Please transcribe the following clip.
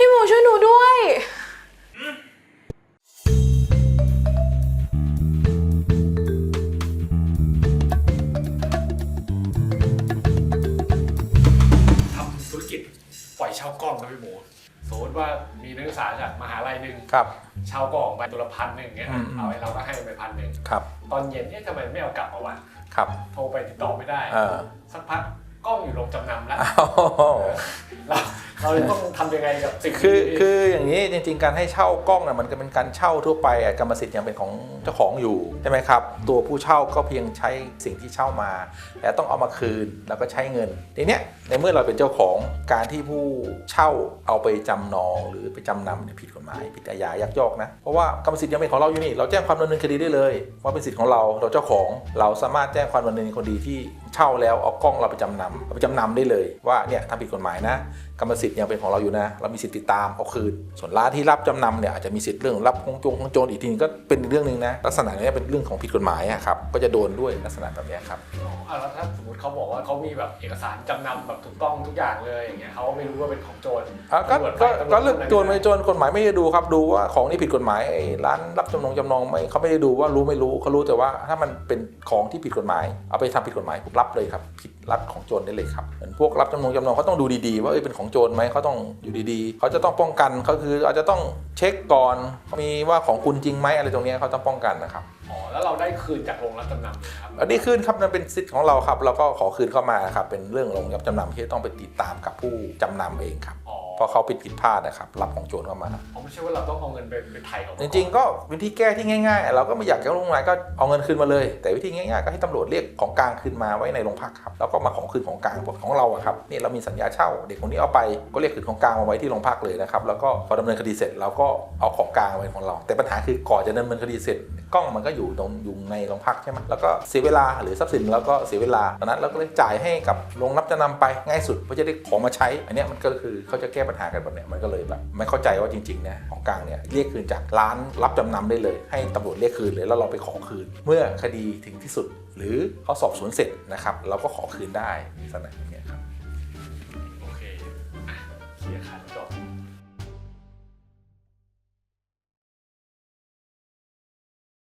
พี่หมูช่วยหนูด้วย ทำธุรกิจปล่อยเช่ากล้องนะพี่หมูสมมติว่ามีนักศึกษาจากมหาลัยหนึ่งครับ เช่ากล้องไปตัวละพันหนึ่งเงี้ยอืมอืม เอาไว้เราก็ให้ไปพันหนึ่งครับ ตอนเย็นเนี่ยทำไมไม่เอากลับมาวะครับ โทรไปติดต่อไม่ได้ เออสักพักกล้องอยู่โรงจำนำแล้ว อ้าว เรา เราจะต้องทำยังไงกับสิ่งคือนี้คืออย่างนี้จริงๆ การให้เช่ากล้องน่ะมันก็เป็นการเช่าทั่วไปอะกรรมสิทธิ์ยังเป็นของเจ้าของอยู่ใช่ไหมครับตัวผู้เช่าก็เพียงใช้สิ่งที่เช่ามา แล้วต้องเอามาคืนแล้วก็ใช้เงินทีเนี้ยในเมื่อเราเป็นเจ้าของการที่ผู้เช่าเอาไปจำนองหรือไปจำนำเนี่ยผิดกฎหมายผิดอาญายักยอกนะเพราะว่ากรรมสิทธิ์ยังเป็นของเราอยู่นี่เราแจ้งความดำเนินคดีได้เลยว่าเป็นสิทธิ์ของเราเราเจ้าของเราสามารถแจ้งความดำเนินคดีที่เช่าแล้วเอากล้องเราไปจำนำเอาไปจำนำได้เลยว่าเนี่ยทำผิดกฎหมายนะกรรมสิทธิ์ยังเป็นของเราอยู่นะ เรามีสิทธิ์ติดตามเอาคืน ส่วนร้านที่รับจำนำเนี่ยอาจจะมีสิทธิ์เรื่องรับของจงของโจรอีกทีนึงก็เป็นเรื่องหนึ่งนะลักษณะเนี้ยเป็นเรื่องของผิดกฎหมายอะครับก็จะโดนด้วยลักษณะแบบเนี้ยครับอะแล้วถ้าสมมติเขาบอกว่าเขามีแบบเอกสารจำนำแบบถูกต้องทุกอย่างเลยอย่างเงี้ยเขาไม่รู้ว่าเป็นของโจรอะก็ตำรวจไปก็ตำรวจก็เลือกโจรทำไม่อะโจรกฎหมายไม่ได้ดูครับดูว่าของนี้ผิดกฎหมายไอ้ร้านรับจำนงจำนองไม่เขาไม่ได้ดูว่ารู้ไม่รู้เขารู้แต่ว่าถ้ามันเป็นของที่ผิดกฎหมายเอาไปทำผิดกฎหมายรับเลยครับผิดรับของโจรได้เลยครับเหมือนพวกรับจำนงจำนองเขาต้องดูดีๆ ว่าเอ้ยเป็นของโจรไหมเขาต้องอยู่ดีๆ เขาจะต้องป้องกันเขาคืออาจจะต้องเช็คก่อนมีว่าของคุณจริงไหมอะไรตรงเนี้ยเขาต้องป้องกันนะครับอ๋อแล้วเราได้คืนจากโรงรับจำนำไหมครับอันนี้คืนครับนั่นเป็นสิทธิ์ของเราครับเราก็ขอคืนเข้ามาครับเป็นเรื่องลงยับจำนำที่ต้องไปติดตามกับผู้จำนำเองครับอ๋อ เพราะเขาผิดผิดพลาดนะครับรับของโจรเข้ามาอ๋อไม่ใช่ว่าเราต้องเอาเงินไปไปไถ่เขาจริง ๆ ก็วิธีแก้ที่ง่ายๆ เราก็ไม่อยากจะลงมาก็เอาเงินคืนมาเลย แต่วิธีง่ายๆ ก็ให้ตำรวจเรียกของกลางคืนมาไว้ในโรงพักครับแล้วก็มาของคืนของกลางของเราอะครับนี่เรามีสัญญาเช่า เด็กคนนี้เอาไปก็เรียกคืนของกลางมาไว้ที่โรงพักเลยนะครับแล้วก็พอดำเนินคดีเสร็จเราก็เอาของกลางไว้ของเรา แต่ปัญหาคือก่อนจะดำเนินคดีเสร็จกล้องมันก็อยู่ตรงอยู่ในโรงพักใช่ไหมแล้วก็เสียเวลาหรือทรัพย์สินแล้วก็เสียเวลาดังนั้นเราก็เลยจ่ายให้กับโรงรับจำนำไปง่ายสุดเพื่อจะได้ของมาใช้ อันเนี้ยมันก็คือเขาจะแก้ปัญหากันแบบเนี้ยมันก็เลยแบบไม่เข้าใจว่าจริงๆเนี่ยของกลางเนี่ยเรียกคืนจากร้านรับจำนำได้เลย ให้ตำรวจเรียกคืนเลยแล้วเราไปขอคืน เมื่อคดีถึงที่สุด หรือเขาสอบสวนเสร็จนะครับเราก็ขอคืนได้ลักษณะอย่างเงี้ยครับโอเคอะเคลียร์ขาดจบ